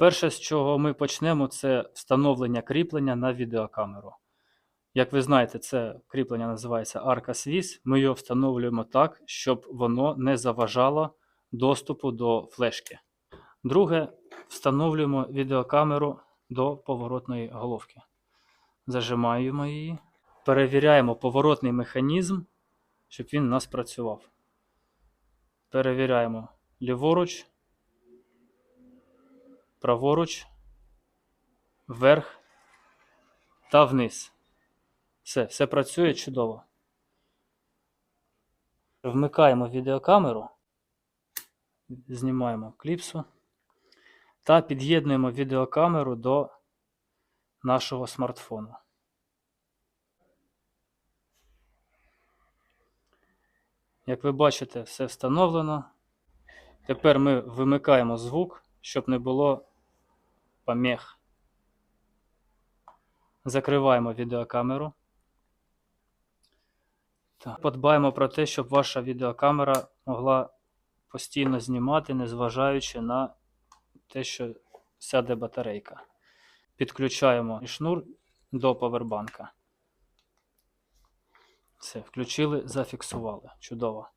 Перше, з чого ми почнемо, це встановлення кріплення на відеокамеру. Як ви знаєте, це кріплення називається Arca Swiss. Ми його встановлюємо так, щоб воно не заважало доступу до флешки. Друге, встановлюємо відеокамеру до поворотної головки. Зажимаємо її, перевіряємо поворотний механізм, щоб він у нас працював. Перевіряємо ліворуч, праворуч, вверх та вниз. Все, все працює чудово. Вмикаємо відеокамеру, знімаємо кліпсу та під'єднуємо відеокамеру до нашого смартфону. Як ви бачите, все встановлено. Тепер ми вимикаємо звук, щоб не було помех. Закриваємо відеокамеру. Так. Подбаємо про те, щоб ваша відеокамера могла постійно знімати, незважаючи на те, що сяде батарейка. Підключаємо шнур до повербанка. Все, включили, зафіксували. Чудово.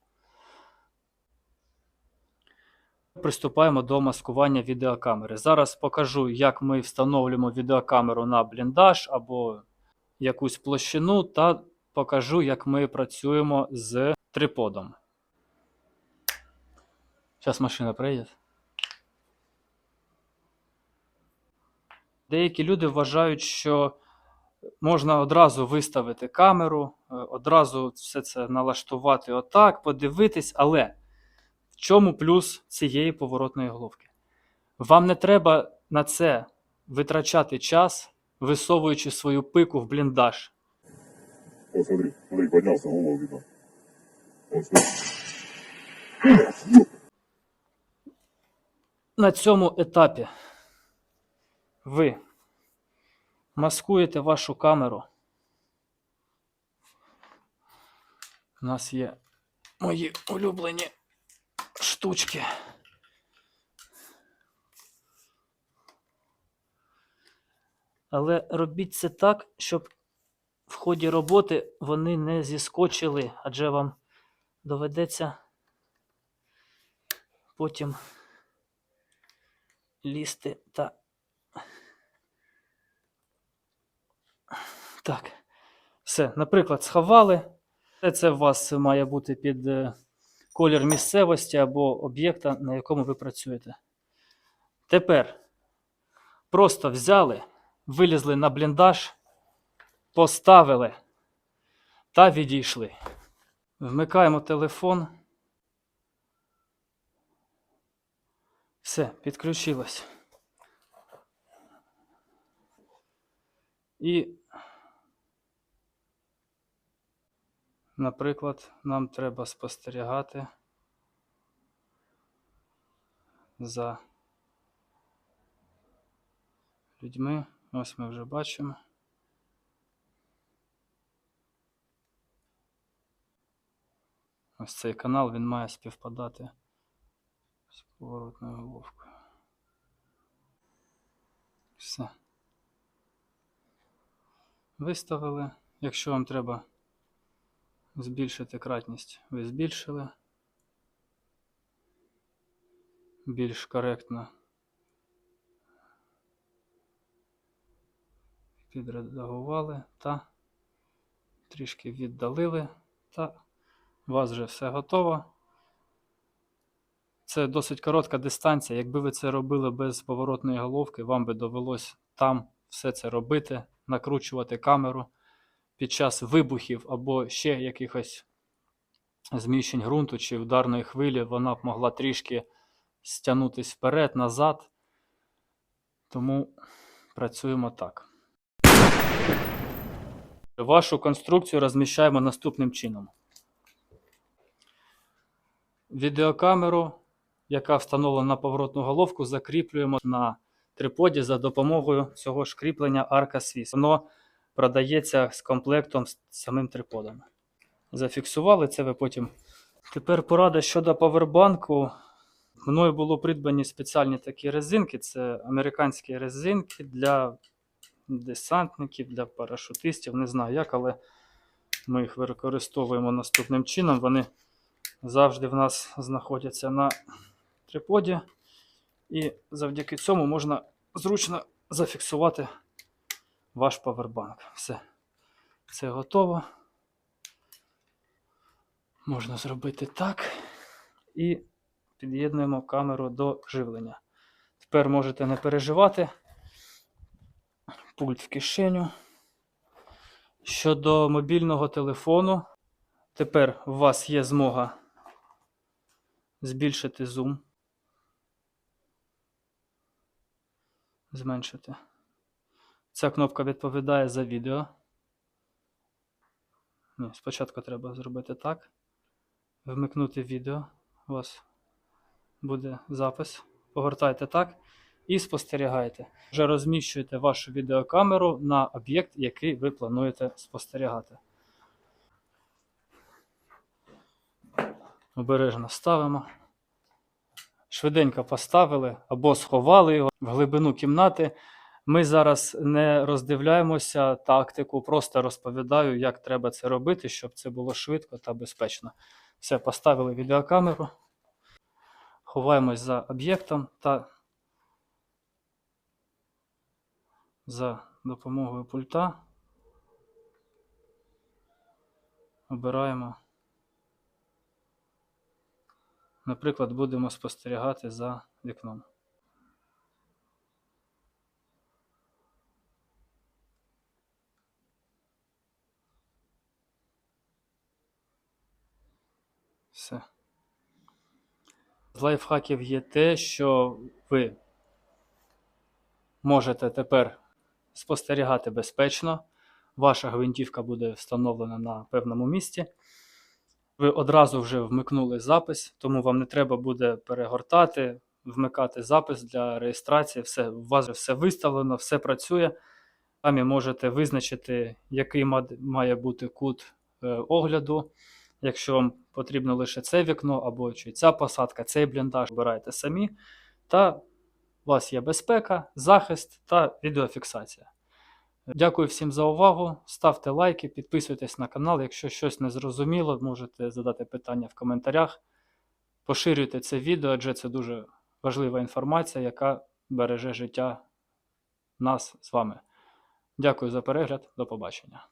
Приступаємо до маскування відеокамери. Зараз покажу, як ми встановлюємо відеокамеру на бліндаж або якусь площину, та покажу, як ми працюємо з триподом. Зараз машина приїде. Деякі люди вважають, що можна одразу виставити камеру, е, одразу все це налаштувати отак, подивитись, але в чому плюс цієї поворотної головки? Вам не треба на це витрачати час, висовуючи свою пику в бліндаж. О, смотри, смотри, поднялся, голову видно. О, смотри. На цьому етапі ви маскуєте вашу камеру. У нас є мої улюблені штучки. Але робіть це так, щоб в ході роботи вони не зіскочили, адже вам доведеться потім лізти та. Так. Все, наприклад, сховали. Це у вас має бути під е, колір місцевості або об'єкта, на якому ви працюєте. Тепер просто взяли, вилізли на бліндаж, поставили та відійшли. Вмикаємо телефон. Все, підключилось. І, наприклад, нам треба спостерігати за людьми. Ось ми вже бачимо. Ось цей канал він має співпадати з поворотною головкою. Все. Виставили. Якщо вам треба збільшити кратність, ви збільшили. Більш коректно підредагували та трішки віддалили, та у вас вже все готово. Це досить коротка дистанція. Якби ви це робили без поворотної головки, вам би довелось там все це робити, накручувати камеру під час вибухів або ще якихось зміщень ґрунту чи ударної хвилі, вона б могла трішки стягнутись вперед, назад. Тому працюємо так. Вашу конструкцію розміщаємо наступним чином. Відеокамеру, яка встановлена на поворотну головку, закріплюємо на триподі за допомогою цього ж кріплення Arca Swiss. Воно продається з комплектом з самим триподом. зафіксували це ви потім. Тепер порада щодо павербанку. Мною було придбані спеціальні такі резинки. Це американські резинки для десантників, для парашутистів. Не знаю як, але ми їх використовуємо наступним чином. Вони завжди в нас знаходяться на триподі. І завдяки цьому можна зручно зафіксувати ваш павербанк. Все. Це готово. Можна зробити так. І під'єднуємо камеру до живлення. Тепер можете не переживати. Пульт в кишеню. Щодо мобільного телефону, тепер у вас є змога збільшити зум. Зменшити. Ця кнопка відповідає за відео. Ні, спочатку треба зробити так. Вмикнути відео. У вас буде запис. Погортайте так і спостерігайте. Вже розміщуєте вашу відеокамеру на об'єкт, який ви плануєте спостерігати. Обережно ставимо. Швиденько поставили або сховали його в глибину кімнати. Ми зараз не роздивляємося тактику, просто розповідаю, як треба це робити, щоб це було швидко та безпечно. Все, поставили відеокамеру, ховаємось за об'єктом та за допомогою пульта обираємо. Наприклад, будемо спостерігати за вікном. Все. З лайфхаків є те, що ви можете тепер спостерігати безпечно. Ваша гвинтівка буде встановлена на певному місці. Ви одразу вже вмикнули запис, тому вам не треба буде перегортати, вмикати запис для реєстрації. Все, у вас все виставлено, все працює. Самі можете визначити, який має бути кут е, огляду. Якщо вам потрібно лише це вікно, або чи ця посадка, цей бліндаж, обирайте самі. Та у вас є безпека, захист та відеофіксація. Дякую всім за увагу. Ставте лайки, підписуйтесь на канал. Якщо щось не зрозуміло, можете задати питання в коментарях. Поширюйте це відео, адже це дуже важлива інформація, яка береже життя нас з вами. Дякую за перегляд. До побачення.